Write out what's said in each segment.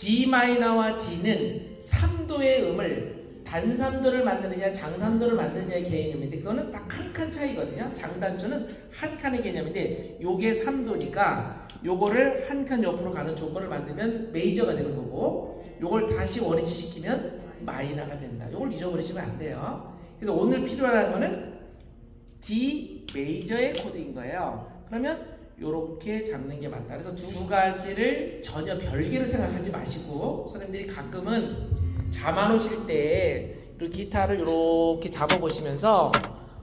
D 마이너와 D는 3도의 음을 단삼도를 만드느냐 장삼도를 만드느냐의 개념인데 그거는 딱 한 칸 차이거든요. 장단조는 한 칸의 개념인데 요게 3도니까 요거를 한 칸 옆으로 가는 조건을 만들면 메이저가 되는 거고 요걸 다시 원위치 시키면 마이너가 된다. 요걸 잊어버리시면 안 돼요. 그래서 오늘 필요한 거는 D 메이저의 코드인 거예요. 그러면 이렇게 잡는 게 맞다. 그래서 두 가지를 전혀 별개로 생각하지 마시고 선생님들이 가끔은 오실 때 이렇게 기타를 이렇게 잡아보시면서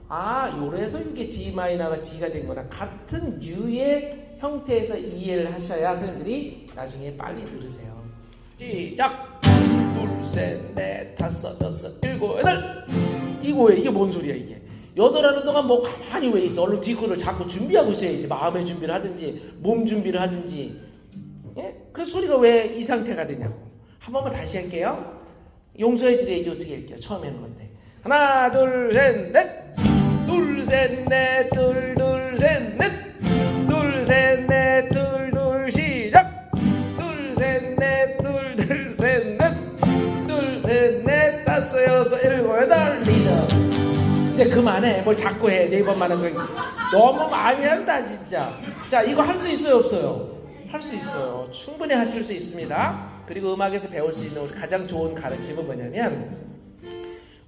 아 요래서 이게 D 마이너가 D가 된 거나 같은 유의 형태에서 이해를 하셔야 선생님들이 나중에 빨리 들으세요. 시작! 둘, 셋, 넷, 다섯, 여섯, 일곱, 여덟! 이거 왜 이게 뭔 소리야 이게? 여덟 하는 동안 뭐 가만히 왜 있어? 얼른 뒤 거를 자꾸 준비하고 있어야지. 마음의 준비를 하든지 몸 준비를 하든지. 예? 그 소리가 왜 이 상태가 되냐고. 한 번만 다시 할게요. 용서해 드려야지 어떻게 할게요. 처음 하는 건데. 하나, 둘, 셋, 넷. 둘, 셋, 넷, 둘, 둘, 셋, 넷. 둘, 셋, 넷, 둘, 둘, 시작. 둘, 셋, 넷, 둘, 둘, 셋, 넷. 둘, 셋, 넷, 다섯, 여섯, 일곱, 여덟. 이제 그만해. 뭘 자꾸 해. 네 번만 하는 거. 너무 많이 한다, 진짜. 자, 이거 할 수 있어요, 없어요? 할 수 있어요. 충분히 하실 수 있습니다. 그리고 음악에서 배울 수 있는 가장 좋은 가르침은 뭐냐면,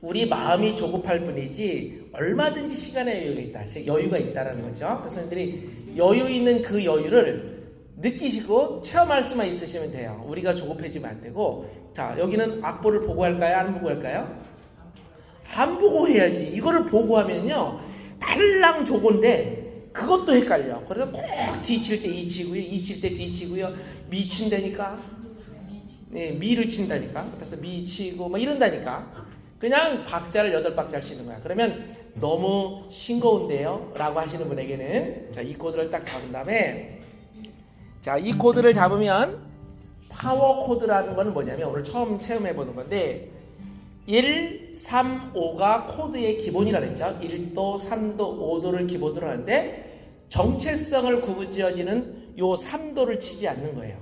우리 마음이 조급할 뿐이지 얼마든지 시간의 여유가 있다. 즉 여유가 있다라는 거죠. 그래서 선생님들이 여유 있는 그 여유를 느끼시고 체험할 수만 있으시면 돼요. 우리가 조급해지면 안 되고 자 여기는 악보를 보고 할까요? 안 보고 할까요? 안 보고 해야지. 이거를 보고 하면요. 달랑 조건데 그것도 헷갈려. 그래서 꼭 뒤칠 때 이치고요. 이칠 때 뒤치고요. 미친다니까. 네, 미를 친다니까. 그래서 미치고 뭐 이런다니까. 그냥 박자를 여덟 박자를 치는 거야. 그러면 너무 싱거운데요? 라고 하시는 분에게는 자, 이 코드를 딱 잡은 다음에 자, 이 코드를 잡으면 파워 코드라는 거는 뭐냐면 오늘 처음 체험해 보는 건데 1, 3, 5가 코드의 기본이라 그랬죠. 1도, 3도, 5도를 기본으로 하는데 정체성을 구부지어지는 요 3도를 치지 않는 거예요.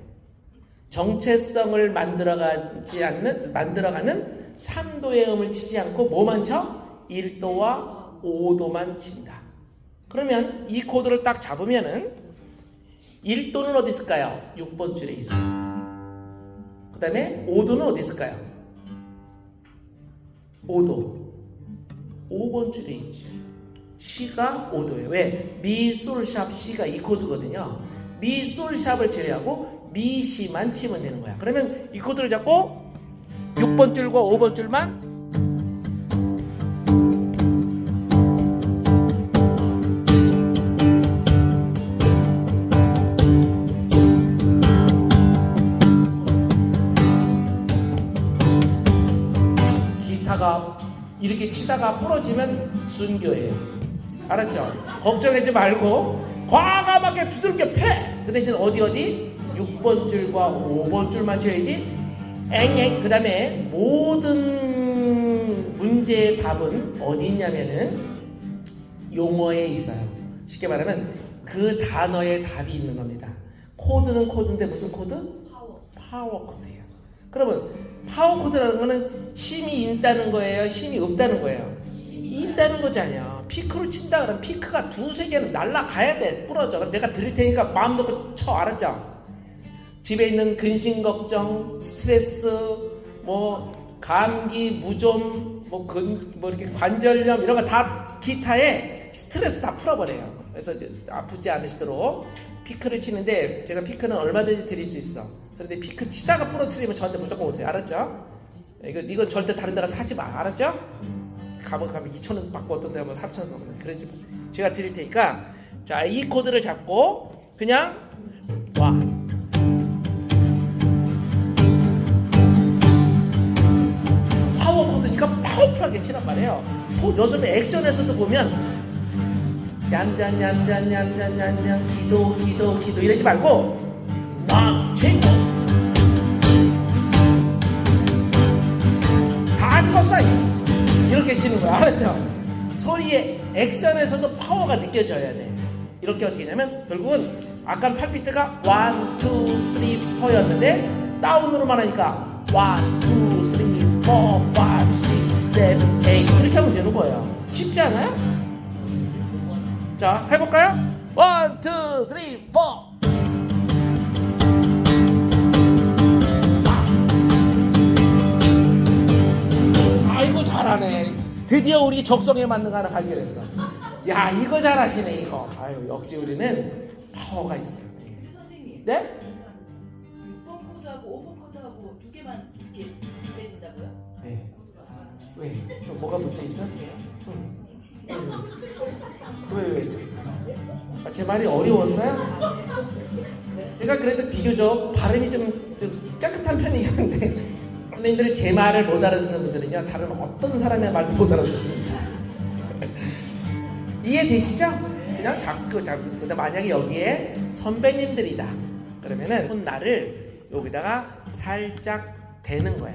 정체성을 만들어가지 않는 만들어가는 3도의 음을 치지 않고 뭐만 쳐? 1도와 5도만 친다. 그러면 이 코드를 딱 잡으면은 1도는 어디 있을까요? 6번 줄에 있어요. 그 다음에 5도는 어디 있을까요? 5도. 5번 줄에 있지. C가 5도예요. 왜? 미, 솔, 샵, C가 이 코드거든요. 미, 솔, 샵을 제외하고 미, C만 치면 되는 거야. 그러면 이 코드를 잡고 6번 줄과 5번 줄만 이렇게 치다가 부러지면 순교예요. 알았죠? 걱정하지 말고 과감하게 두들겨 패! 그 대신 어디 어디? 6번 줄과 5번 줄만 쳐야지 앵앵 그 다음에 모든 문제의 답은 어디 있냐면은 용어에 있어요. 쉽게 말하면 그 단어에 답이 있는 겁니다. 코드는 코드인데 무슨 코드? 파워. 파워 코드예요. 그러면 파워 코드라는 거는 힘이 있다는 거예요? 힘이 없다는 거예요? 있다는 거잖아요. 피크로 친다 그러면 피크가 두세 개는 날라가야 돼. 부러져. 그럼 제가 드릴 테니까 마음 놓고 쳐. 알았죠? 집에 있는 근심 걱정, 스트레스, 뭐 감기, 무좀, 뭐, 근, 뭐 이렇게 관절염 이런 거 다 기타에 스트레스 다 풀어버려요. 그래서 아프지 않으시도록 피크를 치는데 제가 피크는 얼마든지 드릴 수 있어. 그런데 피크 치다가 부러뜨리면 저한테 무조건 오세요. 알았죠? 이거 이건 절대 다른 데가 사지 마. 알았죠? 가면 가면 2천 원 받고 어떤 데 가면 3천 원 받고 그러지 마. 제가 드릴 테니까 자 이 코드를 잡고 그냥 와. 파워 코드니까 파워풀하게 치란 말이에요. 소 요즘에 액션에서도 보면 얀잔얀잔얀잔얀얀 기도 기도 기도 이러지 말고 막 챙고 다 죽었어 이렇게 치는 거야 알았죠? 소리의 액션에서도 파워가 느껴져야 돼 이렇게 어떻게 하냐면 결국은 아까 8비트가 1, 2, 3, 4였는데 다운으로만 하니까 1, 2, 3, 4, 5, 6, 7, 8 이렇게 하면 되는 거예요. 쉽지 않아요? 자, 해볼까요? 1, 2, 3, 4 잘하네. 드디어 우리 적성에 맞는 거 하나 발견했어. 야 이거 잘하시네 이거. 아유 역시 우리는 파워가 있어요. 선생님, 네? 6번 코드하고 5번 코드하고 두 개만 이렇게 내린다고요? 네. 왜? 또 뭐가 붙어 있어? 응. 응. 왜 왜? 아, 제 말이 어려웠어요? 제가 그래도 비교적 발음이 좀, 좀 깨끗한 편이긴 한데 선생님들은 제 말을 못 알아듣는 분들은요 다른 어떤 사람의 말도 못 알아듣습니다. 이해되시죠? 그냥 자꾸 자꾸. 근데 만약에 여기에 선배님들이다. 그러면은 손날을 여기다가 살짝 대는 거야.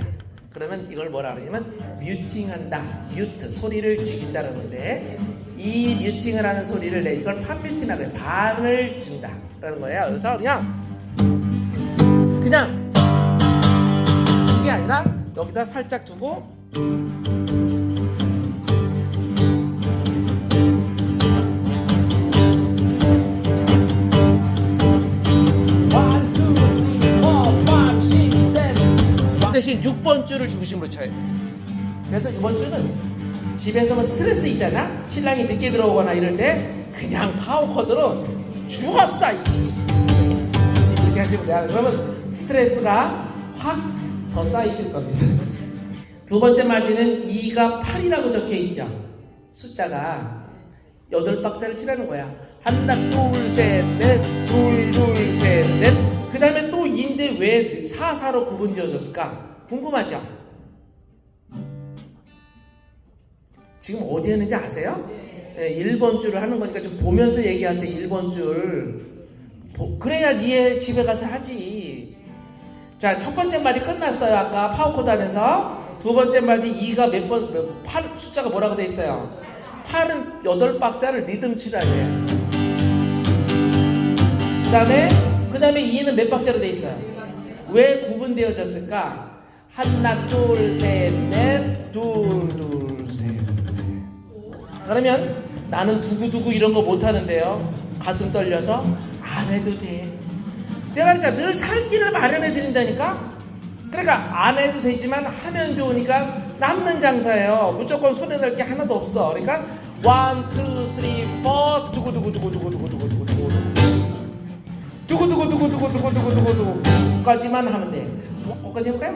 그러면 이걸 뭐라 그러냐면 뮤팅한다. 뮤트 소리를 죽인다 그러는데 이 뮤팅을 하는 소리를 내 이걸 판뮤팅이라고 해 반을 준다 라는 거예요. 그래서 그냥 그냥 아니라 여기다 살짝 두고 seven. 대신 6번 줄을 중심으로 돼. 그래서 이번 주는 집에서 뭐 스트레스 있잖아. 신랑이 늦게 들어오거나 이럴 때 그냥 파워 코드로 죽었어. 이. 이렇게 하시면 돼요. 그러면 스트레스가 확 더 쌓이실 겁니다. 두 번째 마디는 2가 8이라고 적혀 있죠. 숫자가 여덟 박자를 치라는 거야. 하나, 둘, 셋, 넷, 둘, 둘, 셋, 넷. 그 다음에 또 2인데 왜 4, 4로 구분 지어졌을까? 궁금하죠? 지금 어디 했는지 아세요? 네, 1번 줄을 하는 거니까 좀 보면서 얘기하세요. 1번 줄. 보- 그래야 이해 집에 가서 하지. 자, 첫 번째 말이 끝났어요. 아까 파워코드 하면서. 두 번째 말이 2가 몇 번, 몇, 8 숫자가 뭐라고 돼 있어요? 8은 8박자를 리듬 치라 해요. 그 다음에, 그 다음에 2는 몇 박자로 돼 있어요? 왜 구분되어졌을까? 하나, 둘, 셋, 넷, 둘, 둘, 셋. 그러면 나는 두구두구 이런 거 못하는데요. 가슴 떨려서 안 해도 돼. 내가 진짜 늘 살 길을 마련해 드린다니까? 그러니까 안 해도 되지만 하면 좋으니까 남는 장사예요. 무조건 손에 넣을 게 하나도 없어. 그러니까 원, 투, 쓰리, 포 두구두구두구두구두구두구두구두구 두구두구두구두구두구두구두구까지만 하면 돼. 뭐, 거기까지 해볼까요?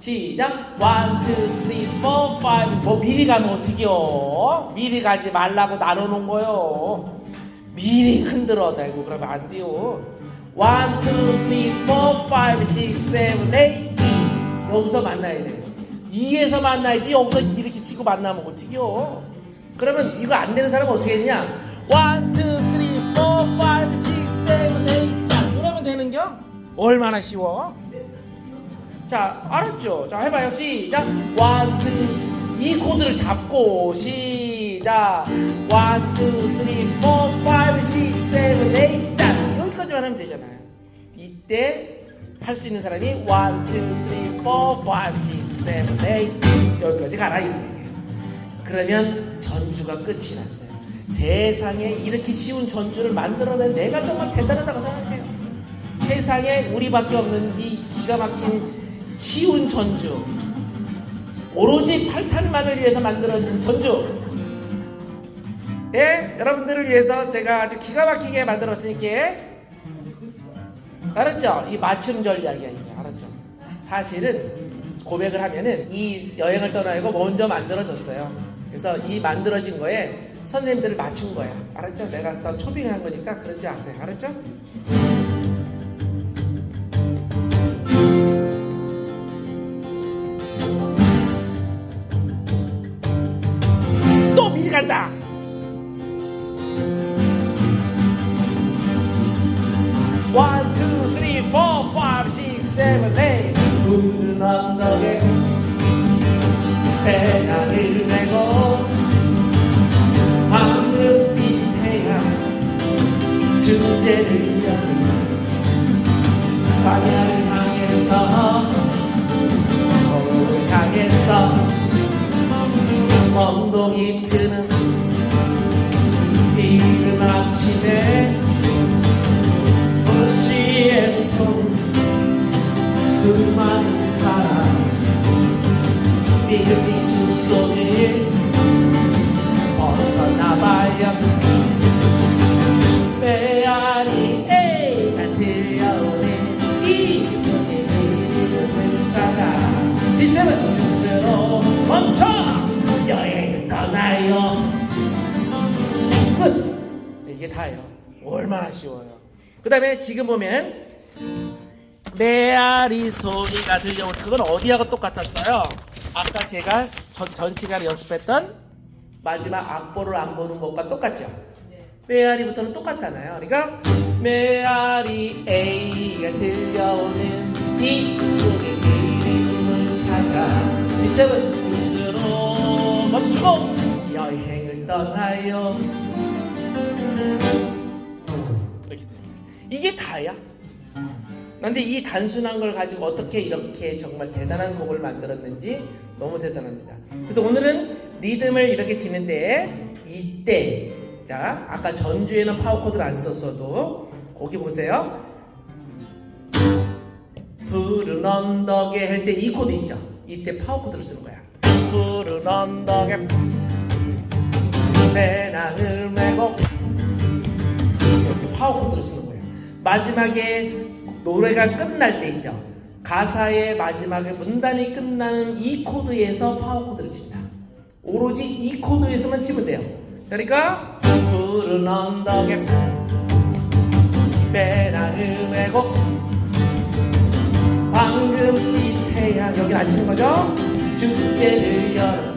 시작. 원, 투, 쓰리, 포, 파이브. 뭐 미리 가면 어떡해요? 미리 가지 말라고 나눠놓은 거요. 미리 흔들어 달고 그러면 안 돼요. 원, 투, 쓰리, 포, 파이브, 식스, 세븐, 에잇. 여기서 만나야 돼. 2에서 만나야지 여기서 이렇게 치고 만나면 어떡해요? 그러면 이거 안 되는 사람은 어떻게 했냐? 1, 2, 3, 4, 5, 6, 7, 8 자, 그러면 되는겨? 얼마나 쉬워? 자, 알았죠? 자, 해봐요. 시작. 1, 2, 3. 이 코드를 잡고 시작. 1, 2, 3, 4, 5, 6, 7, 8 자, 여기까지만 하면 되잖아요. 이때 할 수 있는 사람이 1, 2, 3, 4, 5, 6, 7, 8 여기까지 가라 이. 그러면 전주가 끝이 났어요. 세상에 이렇게 쉬운 전주를 만들어낸 내가 정말 대단하다고 생각해요. 세상에 우리밖에 없는 이 기가 막힌 쉬운 전주. 오로지 팔탄만을 위해서 만들어진 전주. 예, 여러분들을 위해서 제가 아주 기가 막히게 만들었으니까 알았죠? 이 맞춤 전략이야 이게 알았죠? 사실은 고백을 하면은 이 여행을 떠나고 먼저 만들어졌어요. 그래서 이 만들어진 거에 선생님들을 맞춘 거야. 알았죠? 내가 또 초빙한 거니까 그런지 아세요. 알았죠? 또 미리 간다. 앞에다 내고, 밤을 빛해야. 축제를 여는 방향을 향해서 거울 향해서. 얼마나 쉬워요 그 다음에 지금 보면 메아리 소리가 들려오는 그건 어디하고 똑같았어요 아까 제가 전, 전 시간에 연습했던 마지막 악보를 안 보는 것과 똑같죠 네. 메아리부터는 똑같잖아요. 그러니까 메아리 A가 들려오는 이 속의 이름을 찾아 이 세븐 뉴스로 멈추고 여행을 떠나요. 이게 다야. 근데 이 단순한 걸 가지고 어떻게 이렇게 정말 대단한 곡을 만들었는지 너무 대단합니다. 그래서 오늘은 리듬을 이렇게 치는데 이때 자 아까 전주에는 파워 코드를 안 썼어도 거기 보세요. 푸른 언덕에 할 때 이 코드 있죠. 이때 파워 코드를 쓰는 거야. 푸른 언덕에 배낭을 메고 파워 코드를 쓰는 거예요. 마지막에 노래가 끝날 때 있죠. 가사의 마지막에 문단이 끝나는 이 코드에서 파워 코드를 친다. 오로지 이 코드에서만 치면 돼요. 자, 그러니까 푸른 언덕에 배낭을 메고 황금빛 태양 여기 안 치는 거죠? 축제를 열어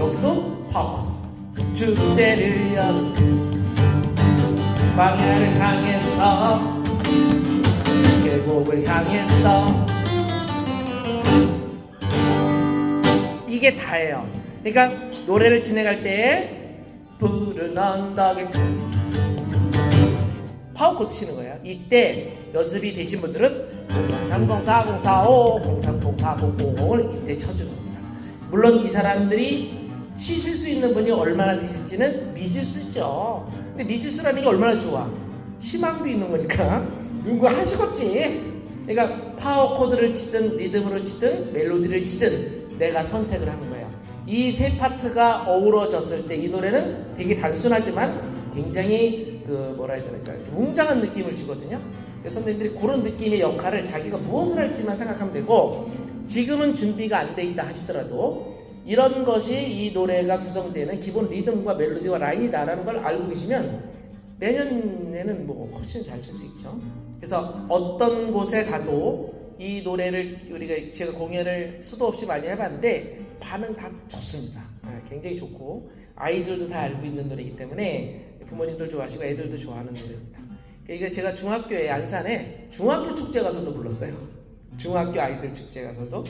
여기도 파워. 축제를 열어 광야를 향해서 계곡을 향해서 이게 다예요. 그러니까 노래를 진행할 때 푸른 언덕에 파워 코드 치는 거예요. 이때 연습이 되신 분들은 0304045 0304050을 이때 쳐주는 겁니다. 물론 이 사람들이 치실 수 있는 분이 얼마나 되실지는 미지수죠. 근데 미지수라는 게 얼마나 좋아. 희망도 있는 거니까 누구 하시겠지. 그러니까 파워 코드를 치든 리듬으로 치든 멜로디를 치든 내가 선택을 하는 거예요. 이 세 파트가 어우러졌을 때 이 노래는 되게 단순하지만 굉장히 그 뭐라 해야 될까 웅장한 느낌을 주거든요. 그래서 선생님들이 그런 느낌의 역할을 자기가 무엇을 할지만 생각하면 되고 지금은 준비가 안 돼 있다 하시더라도 이런 것이 이 노래가 구성되는 기본 리듬과 멜로디와 라인이다라는 걸 알고 계시면 내년에는 뭐 훨씬 잘 칠 수 있죠. 그래서 어떤 곳에 가도 이 노래를 우리가 제가 공연을 수도 없이 많이 해봤는데 반응 다 좋습니다. 아, 굉장히 좋고 아이들도 다 알고 있는 노래이기 때문에 부모님들 좋아하시고 애들도 좋아하는 노래입니다. 그러니까 제가 중학교에 안산에 중학교 축제 가서도 불렀어요. 중학교 아이들 축제 가서도 어,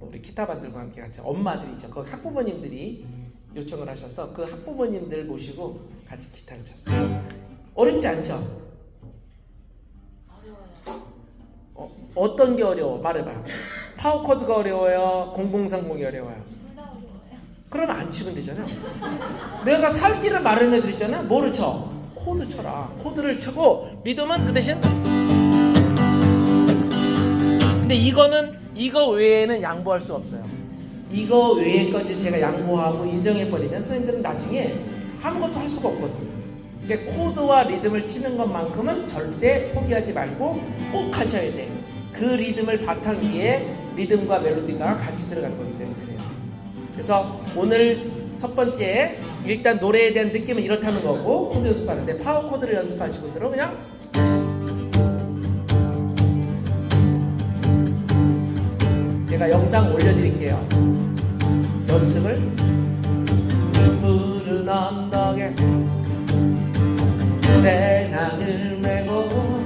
우리 기타 반들과 함께 같이 엄마들이죠. 그 학부모님들이 요청을 하셔서 그 학부모님들 모시고 같이 기타를 쳤어요. 어렵지 않죠? 어려워요. 어, 어떤 게 어려워? 말해봐. 파워 코드가 어려워요? 0030이 어려워요? 그러면 안 치면 되잖아. 내가 살 길을 마련해 드렸잖아. 뭐를 쳐? 코드 쳐라. 코드를 쳐고 리듬은 그 대신 근데 이거는 이거 외에는 양보할 수 없어요. 이거 외에까지 제가 양보하고 인정해 버리면 선생님들은 나중에 아무것도 할 수가 없거든요. 그러니까 코드와 리듬을 치는 것만큼은 절대 포기하지 말고 꼭 하셔야 돼. 그 리듬을 바탕 위에 리듬과 멜로디가 같이 들어갈 거기 때문에 그래요. 그래서 오늘 첫 번째 일단 노래에 대한 느낌은 이렇다는 거고 코드 연습하는데 파워 코드를 연습하신 분들은 그냥 제가 영상 올려드릴게요. 연습을 푸른 언덕에 배낭을 메고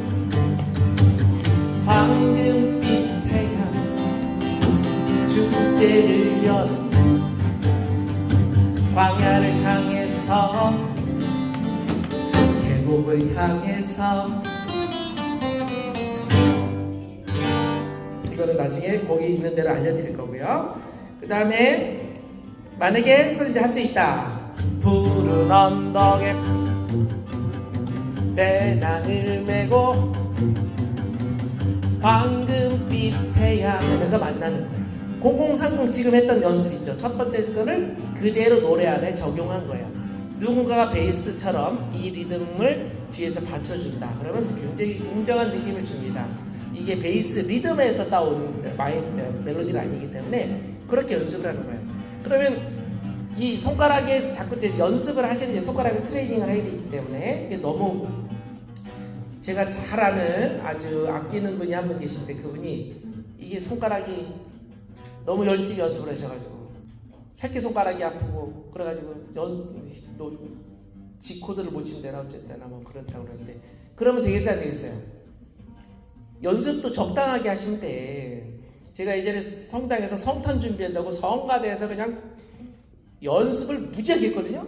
황금빛 태양 축제를 연 광야를 향해서 계곡을 향해서 이거는 나중에 거기 있는 대로 알려드릴 거고요. 그 다음에 만약에 선생님들 할 수 있다. 푸른 언덕에 배낭을 메고 황금빛 태양 하면서 만나는 거예요. 0030 지금 했던 연습 있죠. 첫 번째 거를 그대로 노래 안에 적용한 거예요. 누군가가 베이스처럼 이 리듬을 뒤에서 받쳐준다. 그러면 굉장히 웅장한 느낌을 줍니다. 이게 베이스 리듬에서 따온 마이 멜로디가 아니기 때문에 그렇게 연습을 하는 거예요. 그러면 이 손가락에 자꾸 이제 연습을 하시는 이제 손가락에 트레이닝을 해야 되기 때문에 이게 너무 제가 잘 아는 아주 아끼는 분이 한 분 계신데 그분이 이게 손가락이 너무 열심히 연습을 하셔가지고 새끼 손가락이 아프고 그래가지고 연 또, G 코드를 못 친대나 어쨌든 뭐 그렇다고 그러는데 그러면 되겠어요 안 되겠어요? 연습도 적당하게 하시면 돼. 제가 예전에 성당에서 성탄 준비한다고 성가대에서 그냥 연습을 무지하게 했거든요.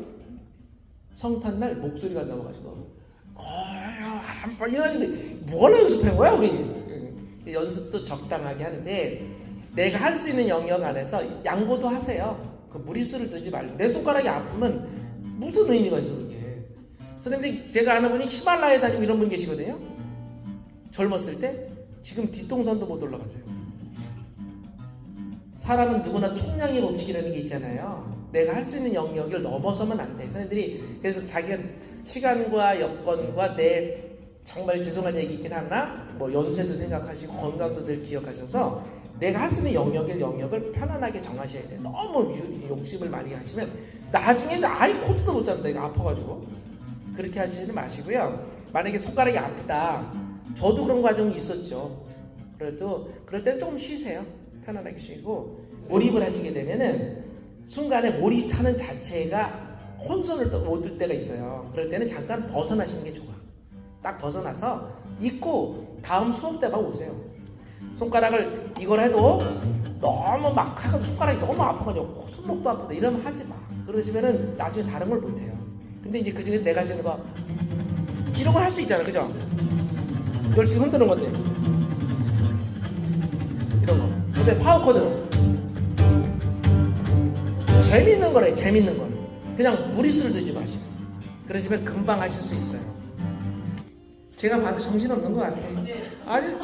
성탄날 목소리가 안 나와가지고 한번 이러는데 뭘 연습한 거야 우리? 연습도 적당하게 하는데 내가 할 수 있는 영역 안에서 양보도 하세요. 그 무리수를 두지 말고 내 손가락이 아프면 무슨 의미가 있어 그게? 선생님 제가 아는 분이 히말라야 다니고 이런 분 계시거든요. 젊었을 때 지금 뒷동산도 못 올라가세요. 사람은 누구나 총량의 법칙이라는 게 있잖아요. 내가 할 수 있는 영역을 넘어서면 안 돼. 선생님들이 그래서 자기가 시간과 여건과 내 정말 죄송한 얘기긴 하나 뭐 연세도 생각하시고 건강도 늘 기억하셔서 내가 할 수 있는 영역의 영역을 편안하게 정하셔야 돼. 너무 유- 욕심을 많이 하시면 나중에 아이 코드도 못 잡는다. 아파가지고 그렇게 하시지 마시고요. 만약에 손가락이 아프다. 저도 그런 과정이 있었죠. 그래도 그럴 때는 조금 쉬세요. 편안하게 쉬고 몰입을 하시게 되면은 순간에 몰입하는 자체가 혼선을 얻을 때가 있어요. 그럴 때는 잠깐 벗어나시는 게 좋아. 딱 벗어나서 잊고 다음 수업 때만 오세요. 손가락을 이걸 해도 너무 막 하고 손가락이 너무 아파가지고 손목도 아프다 이러면 하지 마. 그러시면은 나중에 다른 걸 못해요. 근데 이제 그 중에서 내가 하시는 거 이런 걸 할 수 있잖아, 그죠? 지금 흔드는 건데 이런 거. 근데 파워 코드 재밌는 거래, 재밌는 거. 그냥 무리수를 두지 마시고 그러시면 금방 하실 수 있어요. 제가 봐도 정신 없는 것 같아요. 아니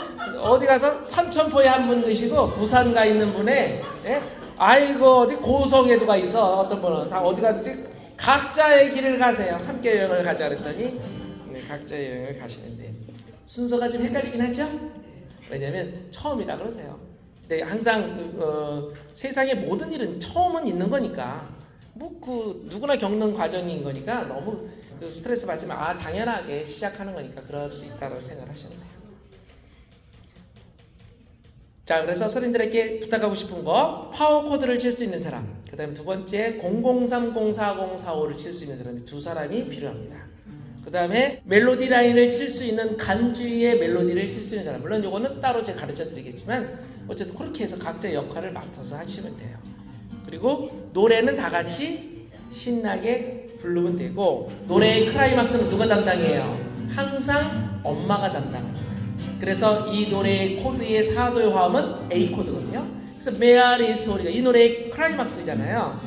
어디 가서 삼천포에 한 분 계시고 부산 가 있는 분에 예? 아이고 어디 고성에도 가 있어 어떤 분은 다 어디 갔지 각자의 길을 가세요. 함께 여행을 가자 그랬더니 네, 각자의 여행을 가시는데 순서가 좀 헷갈리긴 하죠. 왜냐면 처음이라 그러세요. 근데 항상 그, 어, 세상의 모든 일은 처음은 있는 거니까 뭐 그 누구나 겪는 과정인 거니까 너무 그 스트레스 받지 마. 아 당연하게 시작하는 거니까 그럴 수 있다고 생각하시면 돼요. 자 그래서 선생님들에게 부탁하고 싶은 거 파워 코드를 칠 수 있는 사람 그 다음에 두 번째 003044045를 칠 수 있는 사람이 두 사람이 필요합니다 그 다음에 멜로디 라인을 칠 수 있는 간주의 멜로디를 칠 수 있는 사람 물론 이거는 따로 제가 가르쳐 드리겠지만 어쨌든 그렇게 해서 각자 역할을 맡아서 하시면 돼요 그리고 노래는 다 같이 신나게 부르면 되고 노래의 클라이막스는 누가 담당해요? 항상 엄마가 담당합니다 그래서 이 노래의 코드의 사도의 화음은 A 코드거든요. 그래서 메아리 소리가 이 노래의 클라이막스잖아요.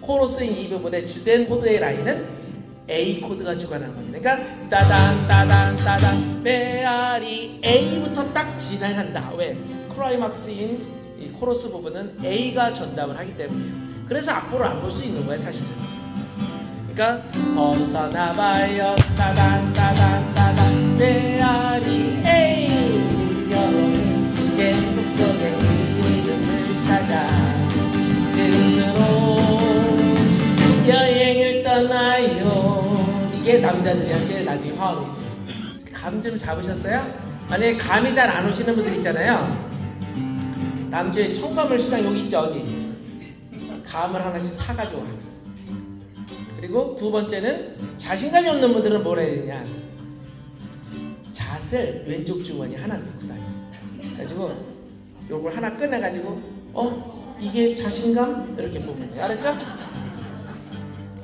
코러스인 이 부분의 주된 코드의 라인은 A 코드가 주관하는 겁니다. 그러니까 따단 따단 따단 메아리 A부터 딱 진행한다. 왜? 클라이막스인 이 코러스 부분은 A가 전담을 하기 때문이에요. 그래서 악보를 안 볼 수 있는 거예요, 사실은. 그러니까 어서 나봐요 따단 따단 따단 메아리 에이 여러분 계속 속에 남자들이 하실 나중에 화음이 감 좀 잡으셨어요? 만약에 감이 잘 안 오시는 분들 있잖아요. 남주에 청감을 시장 여기 있죠 여기. 감을 하나씩 사가지고 와요. 그리고 두 번째는 자신감이 없는 분들은 뭐라 해야 되냐? 잣을 왼쪽 주머니 하나 넣고 다녀 그래가지고 요걸 하나 꺼내가지고 어 이게 자신감? 이렇게 보면 돼요. 알았죠?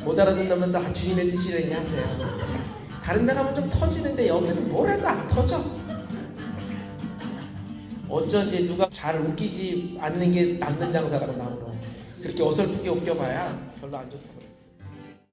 못 알아듣는 분들 다 주님의 뜻이라니 하세요. 다른 데 가면 좀 터지는데 여기는 뭘 해도 안 터져. 어쩐지 누가 잘 웃기지 않는 게 남는 장사라고 나오러 그렇게 어설프게 웃겨봐야 별로 안 좋다고